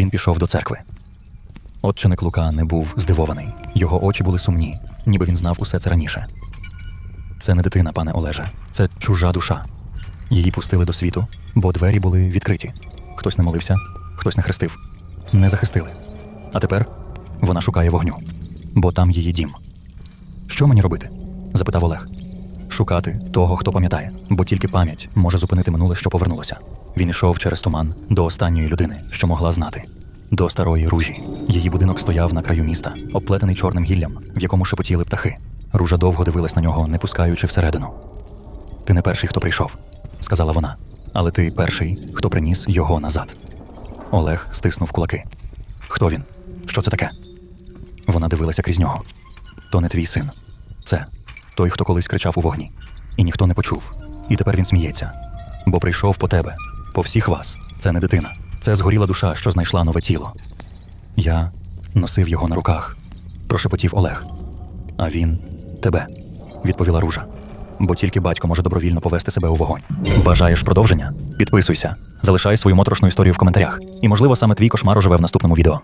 Він пішов до церкви. Отчиник Лука не був здивований. Його очі були сумні, ніби він знав усе це раніше. Це не дитина, пане Олеже, це чужа душа. Її пустили до світу, бо двері були відкриті. Хтось не молився, хтось не хрестив, не захистили. А тепер вона шукає вогню, бо там її дім. Що мені робити? запитав Олег. Шукати того, хто пам'ятає, бо тільки пам'ять може зупинити минуле, що повернулося. Він ішов через туман до останньої людини, що могла знати, до старої ружі. Її будинок стояв на краю міста, обплетений чорним гіллям, в якому шепотіли птахи. Ружа довго дивилась на нього, не пускаючи всередину. Ти не перший, хто прийшов, сказала вона, але ти перший, хто приніс його назад. Олег стиснув кулаки. Хто він? Що це таке? Вона дивилася крізь нього. То не твій син. Це той, хто колись кричав у вогні. І ніхто не почув. І тепер він сміється. Бо прийшов по тебе, по всіх вас. Це не дитина. Це згоріла душа, що знайшла нове тіло. Я носив його на руках, прошепотів Олег. А він тебе, відповіла Ружа. Бо тільки батько може добровільно повести себе у вогонь. Бажаєш продовження? Підписуйся, залишай свою моторошну історію в коментарях. І, можливо, саме твій кошмар оживе в наступному відео.